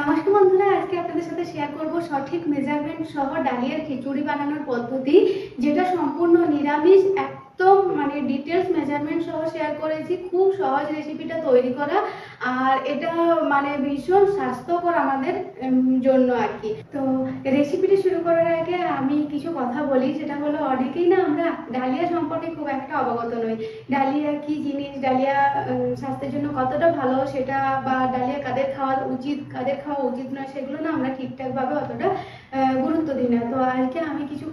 নমস্কার বন্ধুরা, আজকে আপনাদের সাথে শেয়ার করব সঠিক মেজারমেন্ট সহ ডালিয়ার খিচুড়ি বানানোর পদ্ধতি, যেটা সম্পূর্ণ নিরামিষ মানে ডিটেলস মেজারমেন্ট সহ শেয়ার করেছি। খুব সহজ রেসিপিটা তৈরি করা। আর এটা মানে ভীষণ স্বাস্থ্যকর আমাদের জন্য আর কি। তো রেসিপিটা শুরু করার আগে আমি কিছু কথা বলি। সেটা হলো অনেকেই না আমরা ডালিয়া সম্পর্কে খুব একটা অবগত নই। ডালিয়া কি জিনিস? ডালিয়া স্বাস্থ্যের জন্য কতটা ভালো? সেটা বা ডালিয়া কাদের খাওয়া উচিত? কাদের খাওয়া উচিত নয়? সেগুলো না আমরা ঠিকঠাকভাবে অতটা গুরুত্ব দিই না। তো আজকে আমি কিছু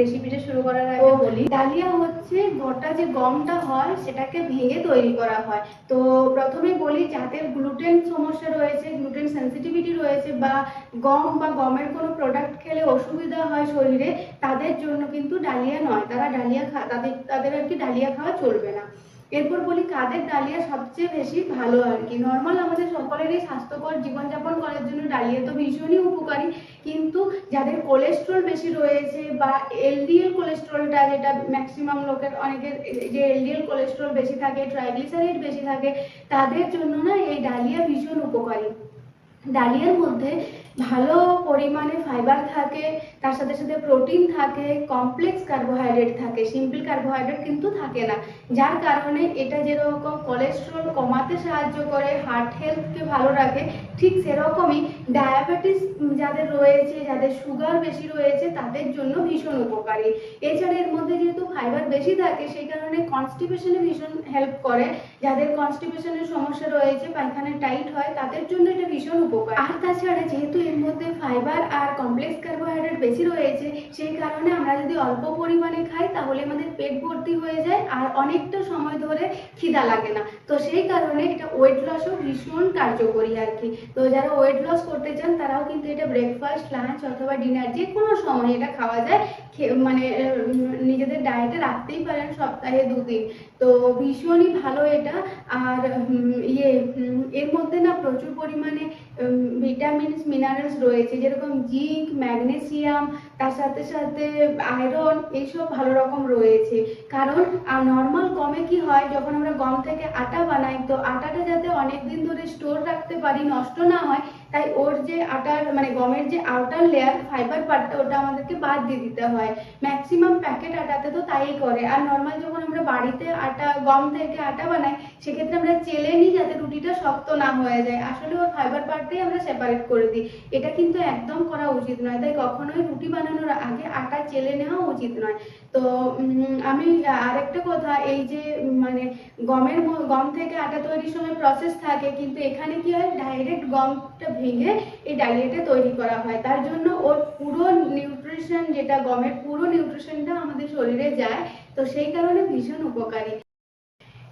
রেসিপিটা শুরু করার আগে বলি। ডালিয়া হচ্ছে গোটা যে গমটা হয় সেটাকে ভেঙে তৈরি করা হয়। তো প্রথমে বলি যাদের গ্লুটেন সমস্যা রয়েছে গ্লুটেন সেন্সিটিভিটি রয়েছে বা গম বা গমের কোনো প্রোডাক্ট খেলে অসুবিধা হয় শরীরে তাদের জন্য কিন্তু ডালিয়া নয়। তারা ডালিয়া খা তাদের তাদের আর কি ডালিয়া খাওয়া চলবে না। এরপর বলি কাদের ডালিয়া সবচেয়ে বেশি ভালো আর কি? নর্মাল আমাদের সকলেরই স্বাস্থ্যকর জীবনযাপন করার জন্য ডালিয়া তো ভীষণই উপকারী। কিন্তু যাদের কোলেস্ট্রল বেশি রয়েছে বা এলডিএল কোলেস্ট্রলটা যেটা ম্যাক্সিমাম লোকের অনেকের, যে এলডিএল কোলেস্ট্রল বেশি থাকে ট্রাইগ্লিসারাইড বেশি থাকে, তাদের জন্য না এই ডালিয়া ভীষণ উপকারী। ডালিয়ার মধ্যে ভালো পরিমাণে ফাইবার থাকে, তার সাথে সাথে প্রোটিন থাকে কমপ্লেক্স কার্বোহাইড্রেট থাকে সিম্পল কার্বোহাইড্রেট কিন্তু থাকে না। যার কারণে এটা যেরকম কোলেস্ট্রল কমাতে সাহায্য করে হার্ট হেলথকে ভালো রাখে, ঠিক সেরকমই ডায়াবেটিস যাদের রয়েছে, যাদের সুগার বেশি রয়েছে, তাদের জন্য ভীষণ উপকারী। এছাড়া এর মধ্যে যেহেতু ফাইবার বেশি থাকে, সেই কারণে কনস্টিপেশনে ভীষণ হেল্প করে। যাদের কনস্টিপেশনের সমস্যা রয়েছে পায়খানা টাইট হয়, তাদের জন্য এটা ভীষণ উপকার আর তাছাড়া যেহেতু এর মধ্যে ফাইবার আর কমপ্লেক্স কার্বোহাইড্রেট বেশি রয়েছে, সেই কারণে আমরা যদি অল্প পরিমাণে খাই, তাহলে আমাদের পেট ভর্তি হয়ে যায় আর অনেকটা সময় ধরে খিদা লাগে না। তো সেই কারণে এটা ওয়েট লসও ভীষণ কার্যকরী আর কি। তো যারা ওয়েট লস করতে চান, তারাও কিন্তু এটা ব্রেকফাস্ট লাঞ্চ অথবা ডিনার যে কোনো সময় এটা খাওয়া যায়। মানে নিজেদের ডায়েটে রাখতেই পারেন সপ্তাহে দুদিন। তো ভীষণই ভালো এটা। আর ইয়ে এর মধ্যে না প্রচুর পরিমাণে ভিটামিনস মিনারেলস রয়েছে। যেরকম জিঙ্ক ম্যাগনেসিয়াম তার সাথে সাথে আয়রন এইসব ভালো রকম রয়েছে। কারণ নর্মাল গমে কি হয়, যখন আমরা গম থেকে আটা বানাই, তো আটাটা যাতে অনেক দিন ধরে স্টোর রাখতে পারি, নষ্ট না হয়, তাই ওর যে আটার মানে গমের যে আউটার লেয়ার ফাইবার পার্টটা ওটা আমাদেরকে বাদ দিয়ে দিতে হয়। ম্যাক্সিমাম প্যাকেট আটাতে তো তাই করে। আর নর্মাল যখন আমরা বাড়িতে আটা, গম থেকে আটা বানাই, সেক্ষেত্রে আমরা চেলে নিই যাতে রুটিটা শক্ত না হয়ে যায়। আসলে ওর ফাইবার পার্টটাই আমরা সেপারেট করে দিই। এটা কিন্তু একদম করা উচিত নয়। তাই কখনোই রুটি বানানোর আগে আটা চেলে নেওয়া উচিত নয়। তো আমি আরেকটা কথা, এই যে মানে গমের গম থেকে আটা তৈরির সময় প্রসেস থাকে, কিন্তু এখানে কি হয়? ডাইরেক্ট গমটা ভেঙে এই ডালিয়াটা তৈরি করা হয়। তার জন্য ওর পুরো নিউট্রিশন যেটা গমের পুরো নিউট্রিশনটা আমাদের শরীরে যায়, তো সেই কারণে ভীষণ উপকারী।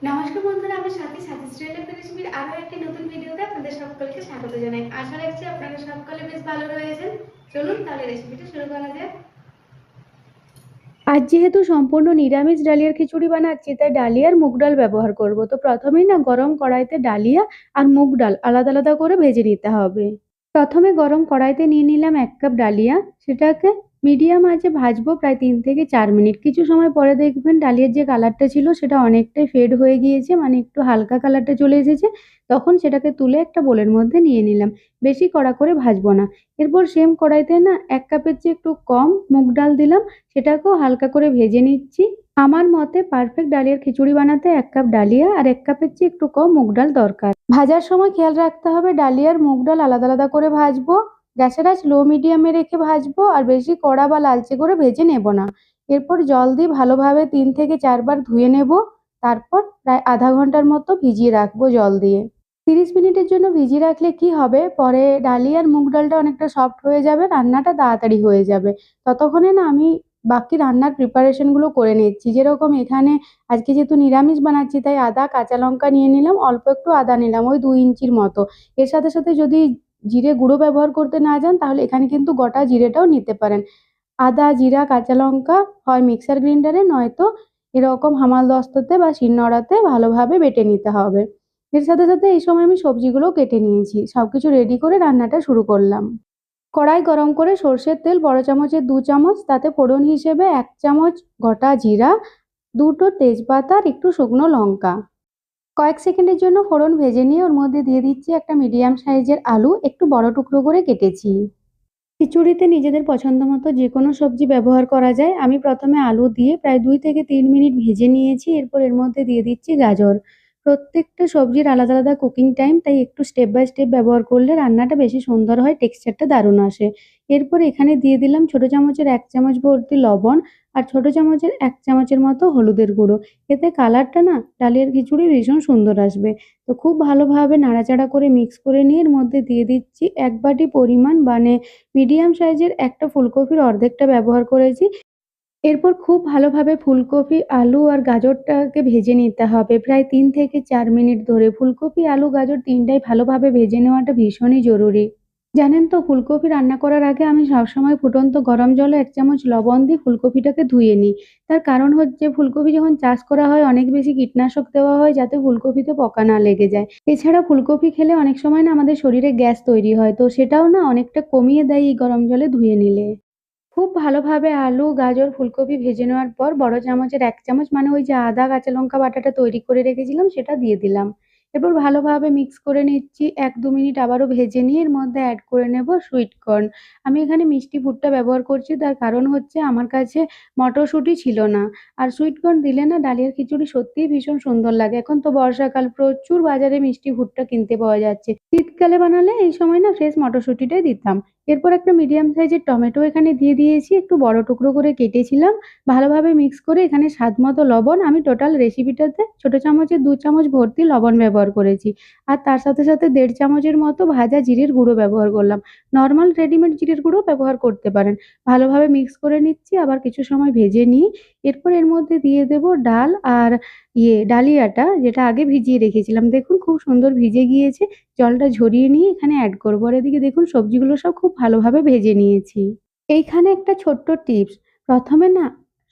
নমস্কার বন্ধুরা আমি সাথী সাথী স্টাইল রেসিপির আরও একটি নতুন ভিডিওতে আপনাদের সকলকে স্বাগত জানাই। আশা রাখছি আপনারা সকলে বেশ ভালো রয়েছেন। চলুন তাহলে রেসিপিটা শুরু করা যাক। আজ যেহেতু সম্পূর্ণ নিরামিষ ডালিয়ার খিচুড়ি বানাচ্ছি, তাই ডালিয়ার মুগ ডাল ব্যবহার করব। তো প্রথমেই না গরম কড়াইতে ডালিয়া আর মুগ ডাল আলাদা আলাদা করে ভেজে নিতে হবে। প্রথমে গরম কড়াইতে নিয়ে নিলাম এক কাপ ডালিয়া। সেটাকে মিডিয়াম আঁচে ভাজবো প্রায় তিন থেকে চার মিনিট। কিছু সময় পরে দেখবেন ডালিয়ার যে কালারটা ছিল সেটা অনেকটাই ফেড হয়ে গিয়েছে মানে একটু হালকা কালারটা চলে এসেছে। তখন সেটাকে তুলে একটা বোলের মধ্যে নিয়ে নিলাম। বেশি কড়া করে ভাজবো না। এরপর সেম কড়াইতে না এক কাপের চেয়ে একটু কম মুগ ডাল দিলাম, সেটাকেও হালকা করে ভেজে নিচ্ছি। আমার মতে পারফেক্ট ডালিয়ার খিচুড়ি বানাতে এক কাপ ডালিয়া আর এক কাপের চেয়ে একটু কম মুগ ডাল দরকার। ভাজার সময় খেয়াল রাখতে হবে, ডালিয়ার মুগ ডাল আলাদা আলাদা করে ভাজবো। গ্যাসের আঁচ লো মিডিয়ামে রেখে ভাজবো আর বেশি কড়া বা লালচে করে ভেজে নেব না। এরপর জল দিয়ে ভালোভাবে তিন থেকে চারবার ধুয়ে নেব। তারপর প্রায় আধা ঘণ্টার মতো ভিজিয়ে রাখব জল দিয়ে। তিরিশ মিনিটের জন্য ভিজিয়ে রাখলে কি হবে? পরে ডালিয়া আর মুগ ডালটা অনেকটা সফট হয়ে যাবে, রান্নাটা তাড়াতাড়ি হয়ে যাবে। ততক্ষণে না আমি বাকি রান্নার প্রিপারেশনগুলো করে নিচ্ছি। যেরকম এখানে আজকে যেহেতু নিরামিষ বানাচ্ছি, তাই আদা, কাঁচা লঙ্কা নিয়ে নিলাম, অল্প একটু আদা নিলাম, ওই দুই ইঞ্চির মতো। এর সাথে সাথে যদি জিরে গুঁড়ো ব্যবহার করতে না যান, তাহলে এখানে কিন্তু গোটা জিরেটাও নিতে পারেন। আদা, জিরা, কাঁচা লঙ্কা হয় মিক্সার গ্রাইন্ডারে, নয়তো এরকম হামাল দস্তাতে বা শিলনোড়াতে ভালোভাবে বেটে নিতে হবে। এর সাথে সাথে এই সময় আমি সবজিগুলো কেটে নিয়েছি সব কিছু রেডি করে রান্নাটা শুরু করলাম। কড়াই গরম করে সর্ষের তেল বড় চামচের দু চামচ, তাতে ফোড়ন হিসেবে এক চামচ গোটা জিরা, দুটো তেজপাতা আর একটু শুকনো লঙ্কা। কয়েক সেকেন্ডের জন্য ফোড়ন ভেজে নিয়ে ওর মধ্যে দিয়ে দিচ্ছি একটা মিডিয়াম সাইজের আলু, একটু বড় টুকরো করে কেটেছি। খিচুড়িতে নিজেদের পছন্দ মতো যে কোনো সবজি ব্যবহার করা যায়। আমি প্রথমে আলু দিয়ে প্রায় দুই থেকে তিন মিনিট ভেজে নিয়েছি, এরপর এর মধ্যে দিয়ে দিচ্ছি গাজর। প্রত্যেকটা সবজির আলাদা আলাদা কুকিং টাইম তাই একটু স্টেপ বাই স্টেপ ব্যবহার করলে রান্নাটা বেশি সুন্দর হয় টেক্সচারটা দারুণ আসে। এরপর এখানে দিয়ে দিলাম ছোট চামচের এক চামচ ভর্তি লবণ আর ছোট চামচের এক চামচের মতো হলুদের গুঁড়ো। এতে কালারটা না ডালিয়ার খিচুড়ি ভীষণ সুন্দর আসবে। তো খুব ভালোভাবে নাড়াচাড়া করে মিক্স করে নিয়ে এর মধ্যে দিয়ে দিচ্ছি এক বাটি পরিমাণ মানে মিডিয়াম সাইজের একটা ফুলকপির অর্ধেকটা ব্যবহার করেছি। এরপর খুব ভালোভাবে ফুলকপি, আলু আর গাজরটাকে ভেজে নিতে হবে। প্রায় তিন থেকে চার মিনিট ধরে ফুলকপি, আলু, গাজর তিনটাই ভালোভাবে ভেজে নেওয়াটা ভীষণই জরুরি। জানেন তো, ফুলকপি রান্না করার আগে আমি সবসময় ফুটন্ত গরম জলে এক চামচ লবণ দিয়ে ফুলকপিটাকে ধুয়ে নিই। তার কারণ হচ্ছে ফুলকপি যখন চাষ করা হয়, অনেক বেশি কীটনাশক দেওয়া হয় যাতে ফুলকপিতে পোকা না লেগে যায়। এছাড়া ফুলকপি খেলে অনেক সময় না আমাদের শরীরে গ্যাস তৈরি হয়, তো সেটাও না অনেকটা কমিয়ে দেয় এই গরম জলে ধুয়ে নিলে। খুব ভালোভাবে আলু, গাজর, ফুলকপি ভেজে নেওয়ার পর বড় চামচের এক চামচ মানে ওই যে আদা, কাঁচা লঙ্কা বাটাটা তৈরি করে রেখেছিলাম, সেটা দিয়ে দিলাম। এরপর ভালোভাবে মিক্স করে নিচ্ছি। এক দু মিনিট আবারও ভেজে নিয়ে এর মধ্যে অ্যাড করে নেব সুইট কর্ন আমি এখানে মিষ্টি ভুট্টা ব্যবহার করছি, তার কারণ হচ্ছে আমার কাছে মটরশুঁটি ছিল না। আর সুইটকর্ন দিলে না ডালিয়ার খিচুড়ি সত্যিই ভীষণ সুন্দর লাগে। এখন তো বর্ষাকাল, প্রচুর বাজারে মিষ্টি ভুট্টা কিনতে পাওয়া যাচ্ছে। শীতকালে বানালে এই সময় না ফ্রেশ মটরশুঁটিটাই দিতাম। এরপর একটা মিডিয়াম সাইজের টমেটো এখানে দিয়ে দিয়েছি, একটু বড় টুকরো করে কেটেছিলাম, ভালোভাবে মিক্স করে এখানে স্বাদ মতো লবণ, আমি টোটাল রেসিপিটাতে ছোটো চামচের দু চামচ ভর্তি লবণ ব্যবহার করেছি, আর তার সাথে সাথে দেড় চামচের মতো ভাজা জিরের গুঁড়ো ব্যবহার করলাম নর্মাল রেডিমেড জিরের গুঁড়ো ব্যবহার করতে পারেন, ভালোভাবে মিক্স করে নিচ্ছি, আবার কিছু সময় ভেজে নিই, এরপর এর মধ্যে দিয়ে দেব ডাল আর ইয়ে ডালিয়াটা, যেটা আগে ভিজিয়ে রেখেছিলাম, দেখুন খুব সুন্দর ভিজে গিয়েছে, জলটা ঝরিয়ে নিয়ে এখানে অ্যাড করব, আর এদিকে দেখুন সবজিগুলো সব খুব ভালোভাবে ভেজে নিয়েছি। এইখানে একটা ছোট্ট টিপস। প্রথমে না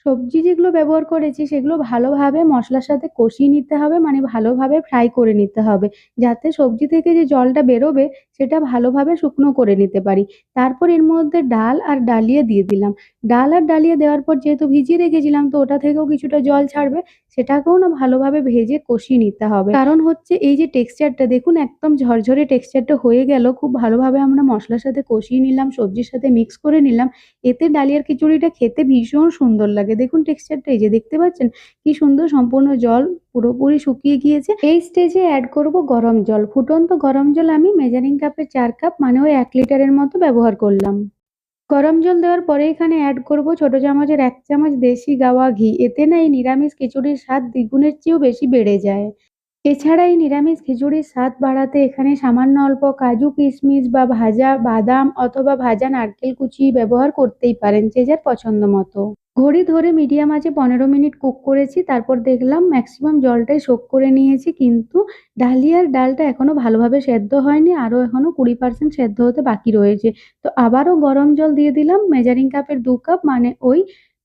সবজি যেগুলো ব্যবহার করেছি, সেগুলো ভালোভাবে মশলার সাথে কষিয়ে নিতে হবে মানে ভালোভাবে ফ্রাই করে নিতে হবে। যাতে সবজি থেকে যে জলটা বেরোবে, সেটা ভালোভাবে শুকনো করে নিতে পারি। তারপর এর মধ্যে ডাল আর ডালিয়া দিয়ে দিলাম। ডাল আর ডালিয়া দেওয়ার পর যেহেতু ভিজিয়ে রেখেছিলাম, তো ওটা থেকেও কিছুটা জল ছাড়বে, সেটাকেও না ভালোভাবে ভেজে কষিয়ে নিতে হবে। কারণ হচ্ছে এই যে টেক্সচারটা দেখুন একদম ঝরঝরে টেক্সচারটা হয়ে গেল। খুব ভালোভাবে আমরা মশলার সাথে কষিয়ে নিলাম, সবজির সাথে মিক্স করে নিলাম। এতে ডালিয়ার খিচুড়িটা খেতে ভীষণ সুন্দর লাগে। দেখুন টেক্সচারটা এই যে দেখতে পাচ্ছেন? কি সুন্দর সম্পূর্ণ জল পুরোপুরি শুকিয়ে গিয়েছে। এই স্টেজে অ্যাড করব গরম জল। ফুটন্ত গরম জল আমি মেজারিং কাপে চার কাপ মানে ওই এক লিটারের মতো ব্যবহার করলাম। গরম জল দেওয়ার পরে এখানে অ্যাড করব ছোট চামচের এক চামচ দেশি গাওয়া ঘি। এতে না এই নিরামিষ খিচুড়ির স্বাদ দ্বিগুণের চেয়েও বেশি বেড়ে যায়। এছাড়া এই নিরামিষ খিচুড়ির স্বাদ বাড়াতে এখানে সামান্য অল্প কাজু, কিশমিশ বা ভাজা বাদাম অথবা ভাজা নারকেল কুচি ব্যবহার করতেই পারেন যে যার পছন্দ মতো। ঘড়ি ধরে মিডিয়াম আঁচে পনেরো মিনিট কুক করেছি, তারপর দেখলাম ম্যাক্সিমাম জলটাই শোক করে নিয়েছি, কিন্তু ডালিয়ার ডালটা এখনও ভালোভাবে সেদ্ধ হয়নি, আরও এখনও কুড়ি পার্সেন্ট সেদ্ধ হতে বাকি রয়েছে। তো আবারও গরম জল দিয়ে দিলাম, মেজারিং কাপের দু কাপ মানে ওই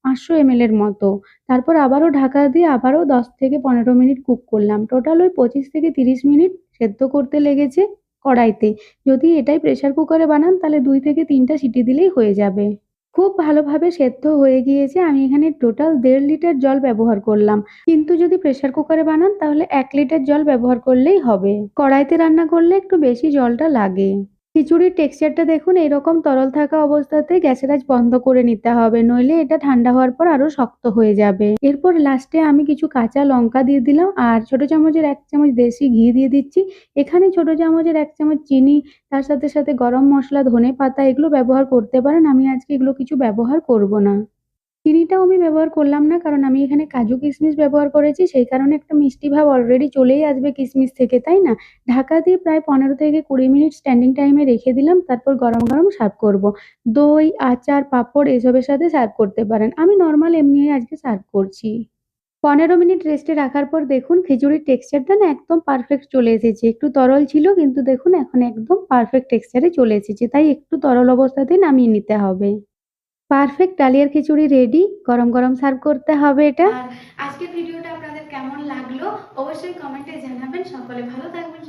পাঁচশো এমএল এর মতো। তারপর আবারও ঢাকা দিয়ে আবারও দশ থেকে পনেরো মিনিট কুক করলাম। টোটাল ওই পঁচিশ থেকে তিরিশ মিনিট সেদ্ধ করতে লেগেছে কড়াইতে। যদি এটাই প্রেসার কুকারে বানান, তাহলে দুই থেকে তিনটা সিটি দিলেই হয়ে যাবে। খুব ভালোভাবে সেদ্ধ হয়ে গিয়েছে। আমি এখানে টোটাল দেড় লিটার জল ব্যবহার করলাম। কিন্তু যদি প্রেসার কুকারে বানান, তাহলে এক লিটার জল ব্যবহার করলেই হবে। কড়াইতে রান্না করলে একটু বেশি জলটা লাগে। খিচুড়ির টেক্সচারটা দেখুন, এরকম তরল থাকা অবস্থাতে গ্যাসের আজ বন্ধ করে নিতে হবে, নইলে এটা ঠান্ডা হওয়ার পর আরও শক্ত হয়ে যাবে। এরপর লাস্টে আমি কিছু কাঁচা লঙ্কা দিয়ে দিলাম, আর ছোট চামচের এক চামচ দেশি ঘি দিয়ে দিচ্ছি। এখানে ছোট চামচের এক চামচ চিনি, তার সাথে সাথে গরম মশলা, ধনে পাতা, এগুলো ব্যবহার করতে পারেন, আমি আজকে এগুলো কিছু ব্যবহার করব না। চিনিটাও আমি ব্যবহার করলাম না, কারণ আমি এখানে কাজু কিশমিশ ব্যবহার করেছি, সেই কারণে একটা মিষ্টি ভাব অলরেডি চলেই আসবে কিশমিশ থেকে, তাই না? ঢাকা দিয়ে প্রায় পনেরো থেকে কুড়ি মিনিট স্ট্যান্ডিং টাইমে রেখে দিলাম, তারপর গরম গরম সার্ভ করব। দই, আচার, পাঁপড় এসবের সাথে সার্ভ করতে পারেন, আমি নর্মাল এমনি আজকে সার্ভ করছি। পনেরো মিনিট রেস্টে রাখার পর দেখুন খিচুড়ির টেক্সচারটা না একদম পারফেক্ট চলে এসেছে, একটু তরল ছিল কিন্তু দেখুন এখন একদম পারফেক্ট টেক্সচারে চলে এসেছে, তাই একটু তরল অবস্থাতেই নামিয়ে নিতে হবে। পারফেক্ট ডালিয়ার খিচুড়ি রেডি গরম গরম সার্ভ করতে হবে এটা। আজকের ভিডিওটা আপনাদের কেমন লাগল, অবশ্যই কমেন্টে জানাবেন। সকলে ভালো থাকবেন